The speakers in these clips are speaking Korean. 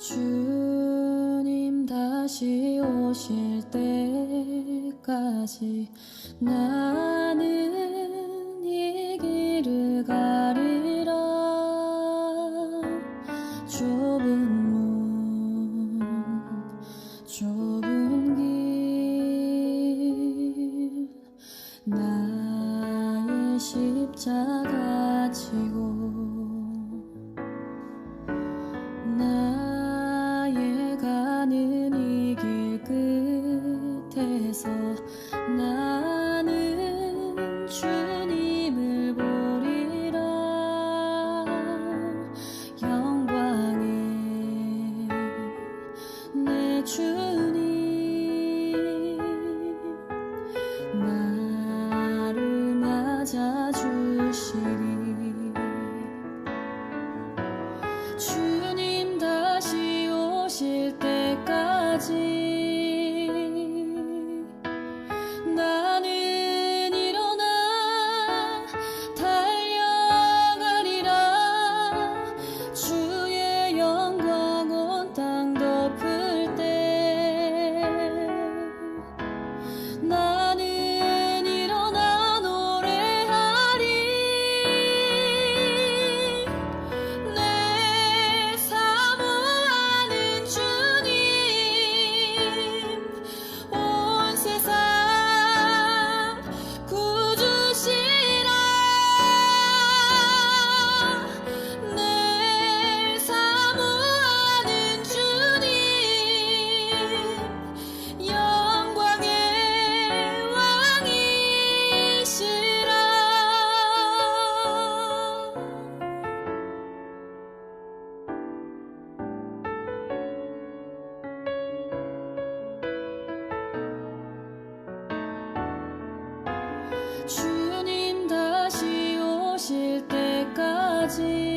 주님 다시 오실 때까지 나 주님 다시 오실 때까지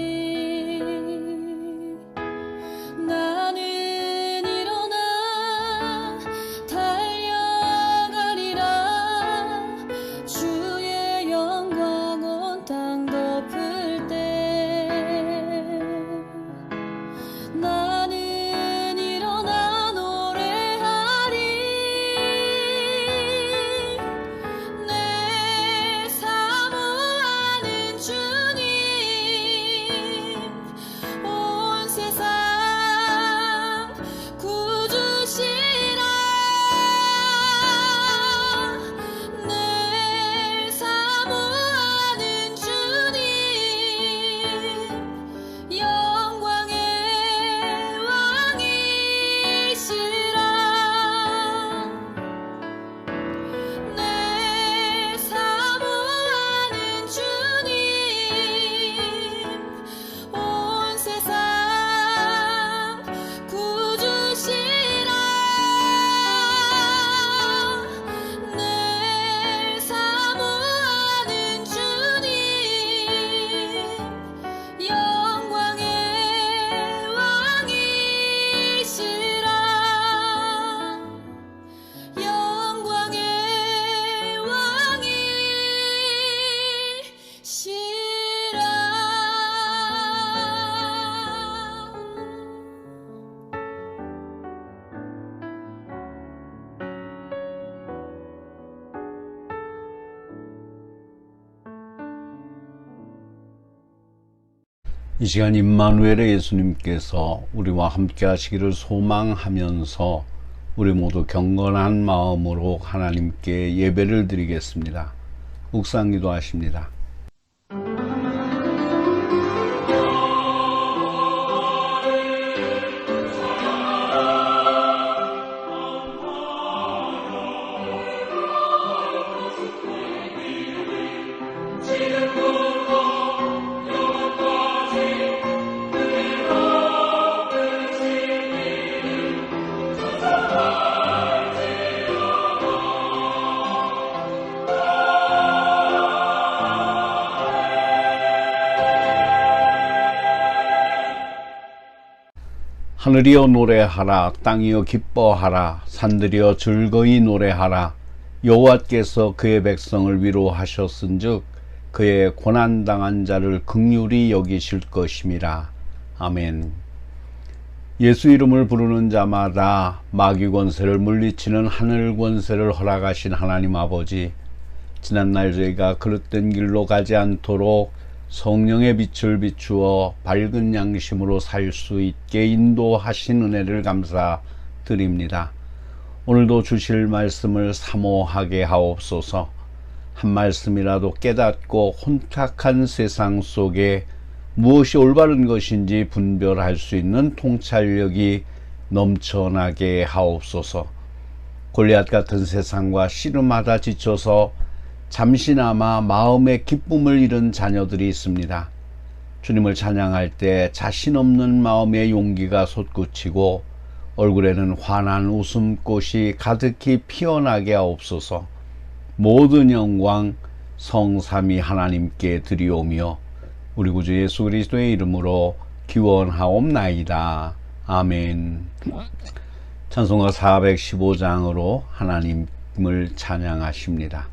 이 시간 임마누엘의 예수님께서 우리와 함께 하시기를 소망하면서 우리 모두 경건한 마음으로 하나님께 예배를 드리겠습니다. 묵상기도 하십니다. 하늘이여 노래하라 땅이여 기뻐하라 산들이여 즐거이 노래하라 여호와께서 그의 백성을 위로하셨은즉 그의 고난 당한 자를 극률이 여기실 것임이라 아멘. 예수 이름을 부르는 자마다 마귀 권세를 물리치는 하늘 권세를 허락하신 하나님 아버지 지난날 저희가 그릇된 길로 가지 않도록 성령의 빛을 비추어 밝은 양심으로 살 수 있게 인도하신 은혜를 감사드립니다. 오늘도 주실 말씀을 사모하게 하옵소서. 한 말씀이라도 깨닫고 혼탁한 세상 속에 무엇이 올바른 것인지 분별할 수 있는 통찰력이 넘쳐나게 하옵소서. 골리앗 같은 세상과 씨름하다 지쳐서 잠시나마 마음의 기쁨을 잃은 자녀들이 있습니다. 주님을 찬양할 때 자신 없는 마음의 용기가 솟구치고 얼굴에는 환한 웃음꽃이 가득히 피어나게 하옵소서. 모든 영광 성삼위 하나님께 드리오며 우리 구주 예수 그리스도의 이름으로 기원하옵나이다. 아멘. 찬송가 415장으로 하나님을 찬양하십니다.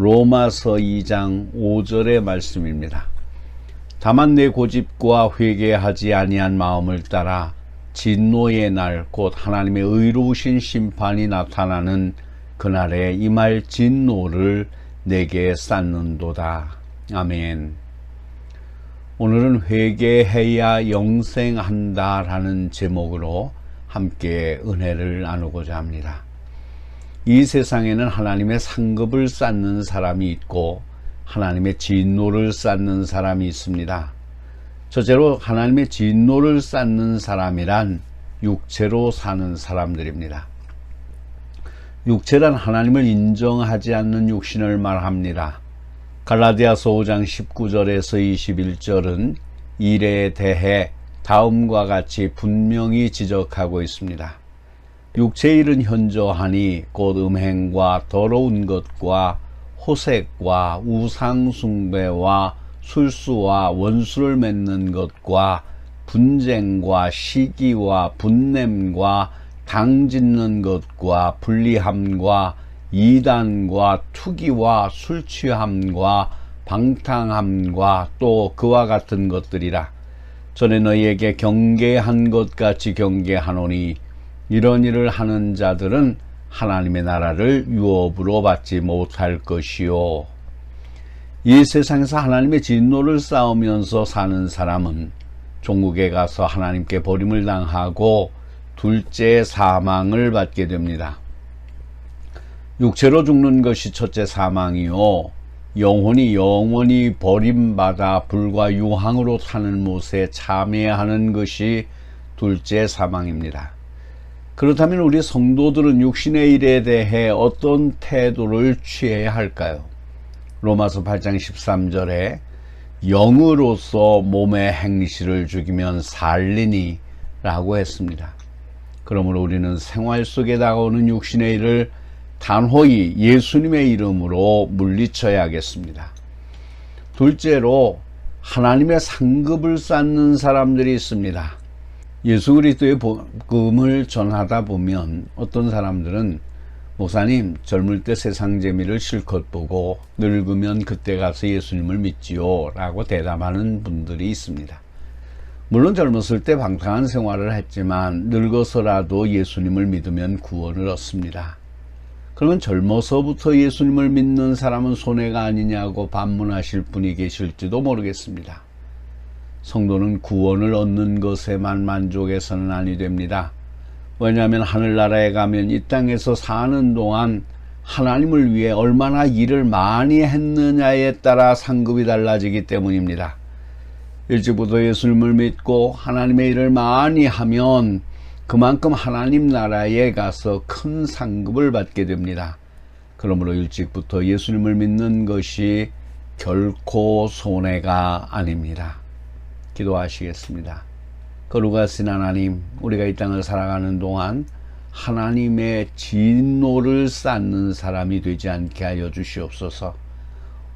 로마서 2장 5절의 말씀입니다. 다만 내 고집과 회개하지 아니한 마음을 따라 진노의 날 곧 하나님의 의로우신 심판이 나타나는 그날에 임할 진노를 내게 쌓는도다. 아멘. 오늘은 회개해야 영생한다라는 제목으로 함께 은혜를 나누고자 합니다. 이 세상에는 하나님의 상급을 쌓는 사람이 있고 하나님의 진노를 쌓는 사람이 있습니다. 첫째로 하나님의 진노를 쌓는 사람이란 육체로 사는 사람들입니다. 육체란 하나님을 인정하지 않는 육신을 말합니다. 갈라디아서 5장 19절에서 21절은 일에 대해 다음과 같이 분명히 지적하고 있습니다. 육체의 일은 현저하니 곧 음행과 더러운 것과 호색과 우상숭배와 술수와 원수를 맺는 것과 분쟁과 시기와 분냄과 당짓는 것과 불리함과 이단과 투기와 술취함과 방탕함과 또 그와 같은 것들이라. 전에 너희에게 경계한 것 같이 경계하노니 이런 일을 하는 자들은 하나님의 나라를 유업으로 받지 못할 것이요 이 세상에서 하나님의 진노를 쌓으면서 사는 사람은 종국에 가서 하나님께 버림을 당하고 둘째 사망을 받게 됩니다. 육체로 죽는 것이 첫째 사망이요. 영혼이 영원히 버림받아 불과 유황으로 사는 못에 참여하는 것이 둘째 사망입니다. 그렇다면 우리 성도들은 육신의 일에 대해 어떤 태도를 취해야 할까요? 로마서 8장 13절에 영으로서 몸의 행실을 죽이면 살리니 라고 했습니다. 그러므로 우리는 생활 속에 다가오는 육신의 일을 단호히 예수님의 이름으로 물리쳐야겠습니다. 둘째로 하나님의 상급을 쌓는 사람들이 있습니다. 예수 그리스도의 복음을 전하다 보면 어떤 사람들은 목사님 젊을 때 세상 재미를 실컷 보고 늙으면 그때 가서 예수님을 믿지요 라고 대답하는 분들이 있습니다. 물론 젊었을 때 방탕한 생활을 했지만 늙어서라도 예수님을 믿으면 구원을 얻습니다. 그러면 젊어서부터 예수님을 믿는 사람은 손해가 아니냐고 반문하실 분이 계실지도 모르겠습니다. 성도는 구원을 얻는 것에만 만족해서는 아니 됩니다. 왜냐하면 하늘나라에 가면 이 땅에서 사는 동안 하나님을 위해 얼마나 일을 많이 했느냐에 따라 상급이 달라지기 때문입니다. 일찍부터 예수님을 믿고 하나님의 일을 많이 하면 그만큼 하나님 나라에 가서 큰 상급을 받게 됩니다. 그러므로 일찍부터 예수님을 믿는 것이 결코 손해가 아닙니다. 기도하시겠습니다. 거룩하신 하나님, 우리가 이 땅을 살아가는 동안 하나님의 진노를 쌓는 사람이 되지 않게 하여 주시옵소서.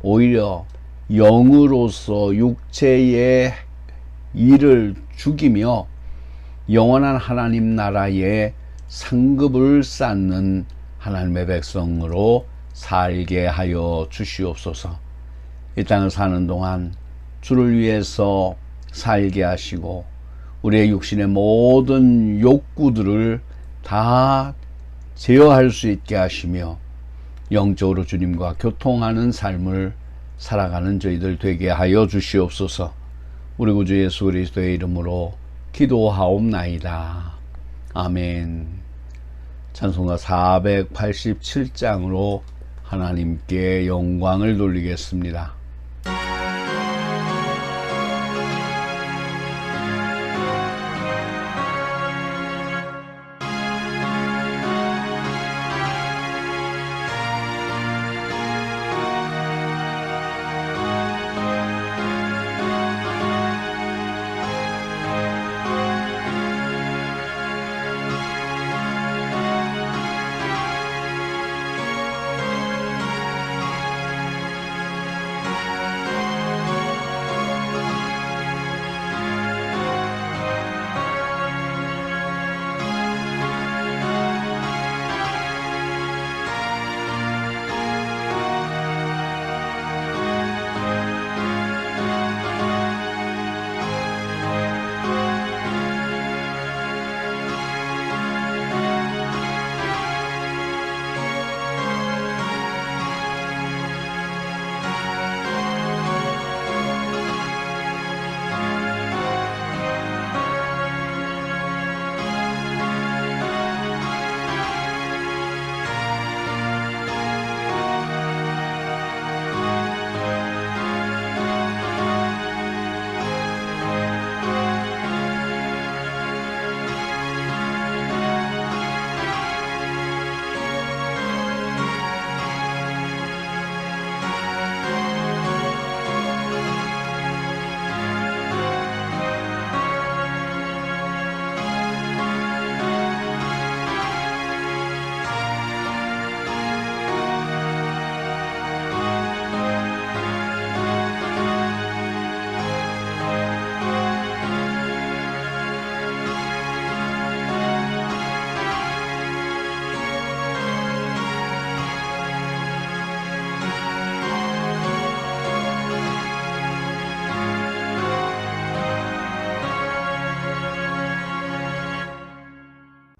오히려 영으로서 육체의 일을 죽이며 영원한 하나님 나라의 상급을 쌓는 하나님의 백성으로 살게 하여 주시옵소서. 이 땅을 사는 동안 주를 위해서 살게 하시고 우리의 육신의 모든 욕구들을 다 제어할 수 있게 하시며 영적으로 주님과 교통하는 삶을 살아가는 저희들 되게 하여 주시옵소서. 우리 구주 예수 그리스도의 이름으로 기도하옵나이다. 아멘. 찬송가 487장으로 하나님께 영광을 돌리겠습니다.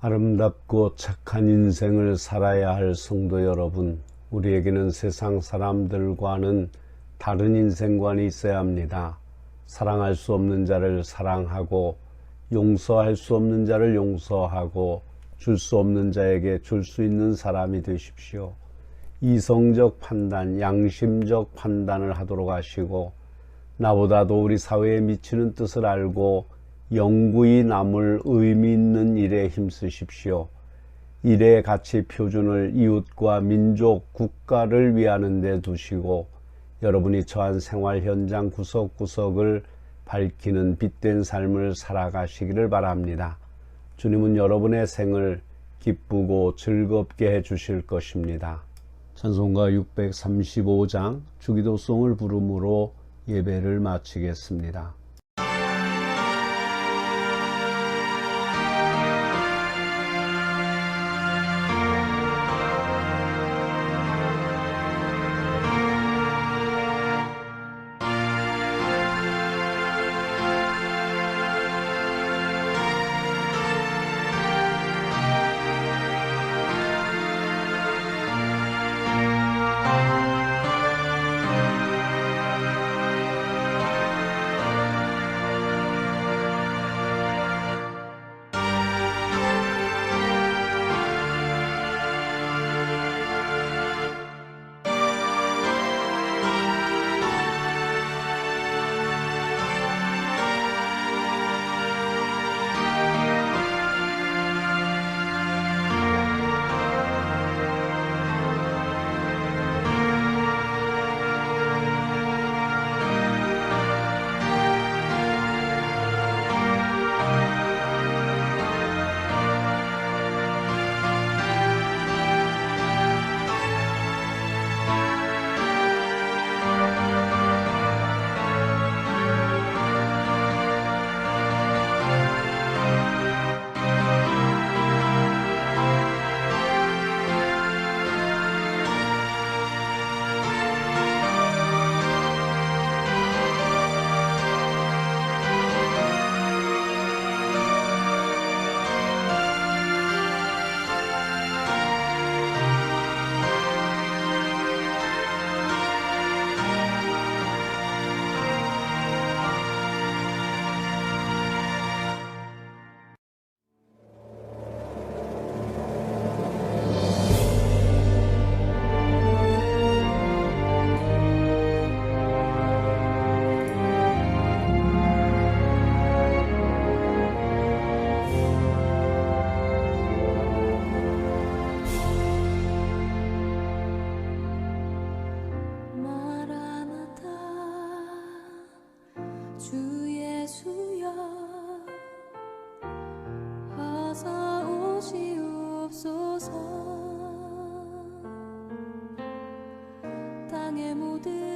아름답고 착한 인생을 살아야 할 성도 여러분, 우리에게는 세상 사람들과는 다른 인생관이 있어야 합니다. 사랑할 수 없는 자를 사랑하고, 용서할 수 없는 자를 용서하고, 줄 수 없는 자에게 줄 수 있는 사람이 되십시오. 이성적 판단, 양심적 판단을 하도록 하시고, 나보다도 우리 사회에 미치는 뜻을 알고 영구히 남을 의미 있는 일에 힘쓰십시오. 일의 가치 표준을 이웃과 민족, 국가를 위하는 데 두시고 여러분이 처한 생활 현장 구석구석을 밝히는 빛된 삶을 살아가시기를 바랍니다. 주님은 여러분의 생을 기쁘고 즐겁게 해 주실 것입니다. 찬송가 635장 주기도송을 부름으로 예배를 마치겠습니다. 땅의 모든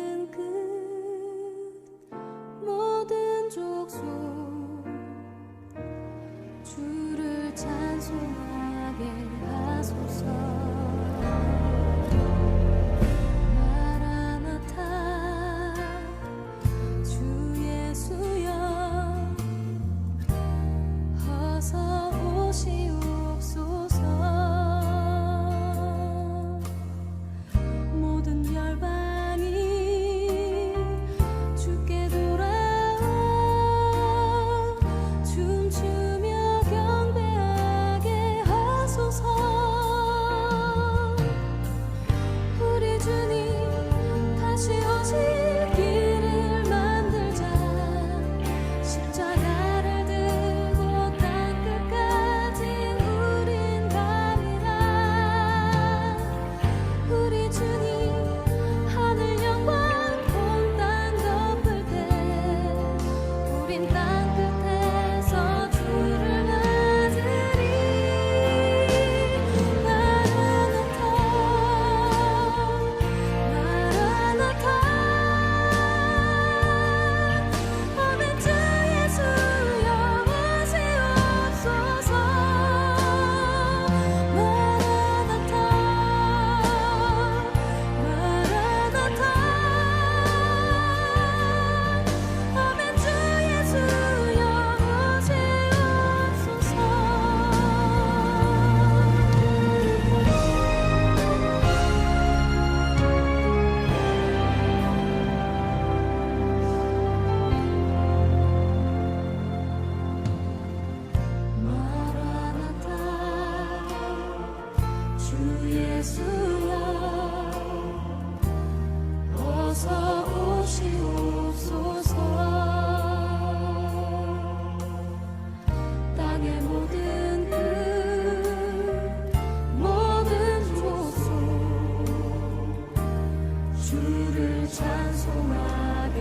주를 찬송하게